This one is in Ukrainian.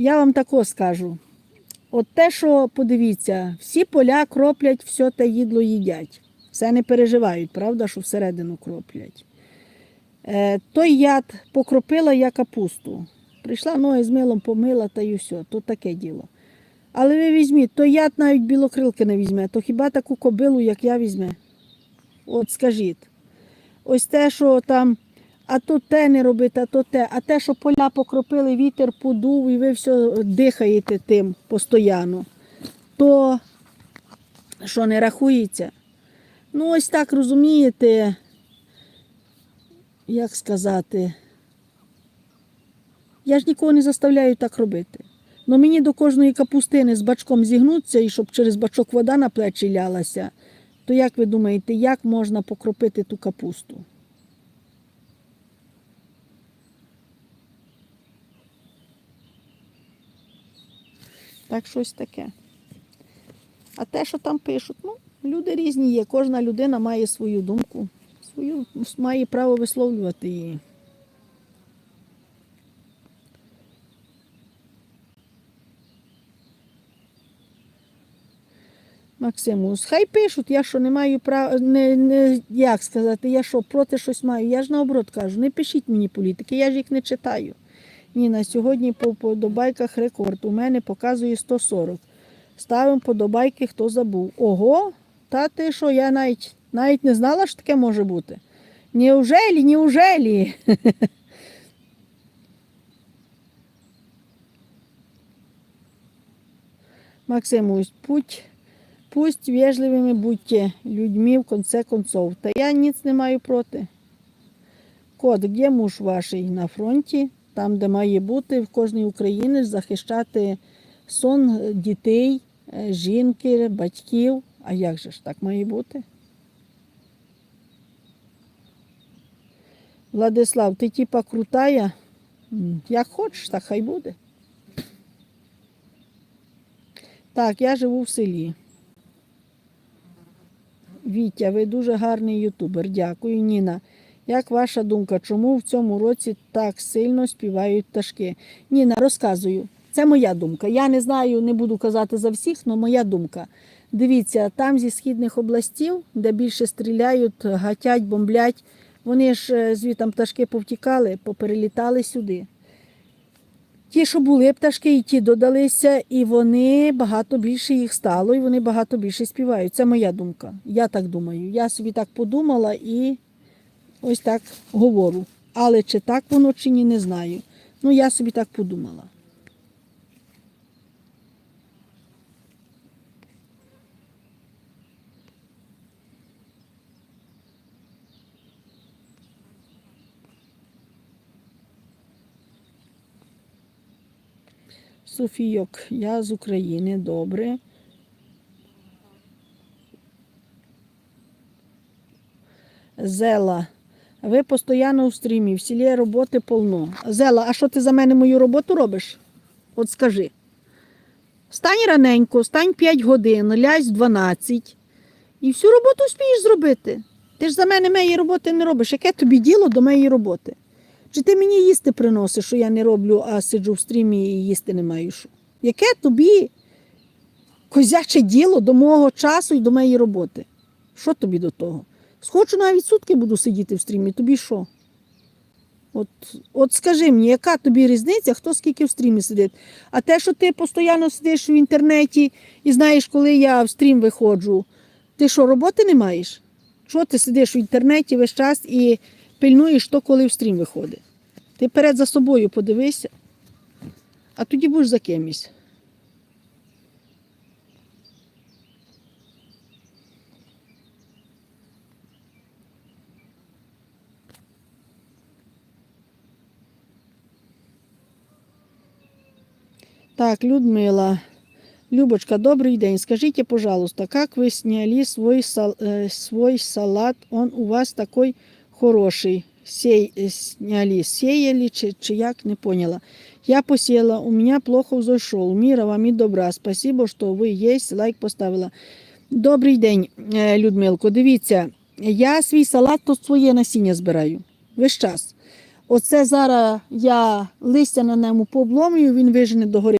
Я вам тако скажу. От те, що подивіться, всі поля кроплять, все те їдло їдять. Все не переживають, правда, що всередину кроплять. Е, той яд покропила я капусту. Прийшла ноги з милом помила та й все, то таке діло. Але ви візьміть, то яд навіть білокрилки не візьме, то хіба таку кобилу, як я візьме? От скажіть. Ось те, що там, а то те не робити, а то те, а те, що поля покропили, вітер подув, і ви все дихаєте тим постійно, то що не рахується. Ну, ось так розумієте, як сказати. Я ж нікого не заставляю так робити. Ну мені до кожної капустини з бачком зігнуться і щоб через бачок вода на плечі лялася, то як ви думаєте, як можна покропити ту капусту? Так щось таке. А те, що там пишуть, ну, люди різні є. Кожна людина має свою думку, свою, має право висловлювати її. Максимус, хай пишуть, я що не маю права, не, не, як сказати, я що проти щось маю. Я ж наоборот кажу, не пишіть мені політики, я ж їх не читаю. Ні, на сьогодні по подобайках рекорд. У мене показує 140. Ставимо подобайки, хто забув. Ого, та ти що, я навіть, навіть не знала, що таке може бути. Неужелі, неужелі? Путь, пусть вежливими будьте людьми в конце концов. Та я ніц не маю проти. Кот, де муж ваш на фронті, там, де має бути в кожній українець захищати сон дітей, е, жінки, батьків. А як же ж так має бути? Владислав, ти типа крутая? Як хочеш, так хай буде. Так, я живу в селі. Вітя, ви дуже гарний ютубер. Дякую, Ніна. Як ваша думка, чому в цьому році так сильно співають пташки? Ніна, розказую. Це моя думка. Я не знаю, не буду казати за всіх, але моя думка. Дивіться, там зі східних областів, де більше стріляють, гатять, бомблять, вони ж е, звітам пташки повтікали, поперелітали сюди. Ті, що були пташки, і ті додалися, і вони багато більше їх стало, і вони багато більше співають. Це моя думка. Я так думаю. Я собі так подумала і ось так говорю. Але чи так воно, чи ні, не знаю. Ну, я собі так подумала. Софійок, я з України, добре. Зела, ви постійно у стрімі, в селі роботи повно. Зела, а що ти за мене мою роботу робиш? От скажи. Стань раненько, стань 5 годин, лязь 12 і всю роботу вспієш зробити. Ти ж за мене моєї роботи не робиш. Яке тобі діло до моєї роботи? Чи ти мені їсти приносиш, що я не роблю, а сиджу в стрімі і їсти не маю що? Яке тобі козяче діло до мого часу і до моєї роботи? Що тобі до того? Схочу навіть сутки буду сидіти в стрімі, тобі що? От, от скажи мені, яка тобі різниця, хто скільки в стрімі сидить? А те, що ти постійно сидиш в інтернеті і знаєш, коли я в стрім виходжу, ти що, роботи не маєш? Що ти сидиш в інтернеті весь час і пильнуєш то, коли в стрім виходить? Ти перед за собою подивися, а тоді будеш за кимось. Так, Людмила. Любочка, добрый день. Скажите, пожалуйста, как вы сняли свой, сал, э, свой салат? Он у вас такой хороший. Сей, э, сняли, сеяли, чи, чи як, не поняла. Я посіяла, у меня плохо взошел. Мира вам і добра. Спасибо, що ви є. Лайк поставила. Добрий день, е, Людмилко. Дивіться, я свій салат то своє насіння збираю. Весь час. Оце зараз я листя на ньому пообломлюю, він вижене догори.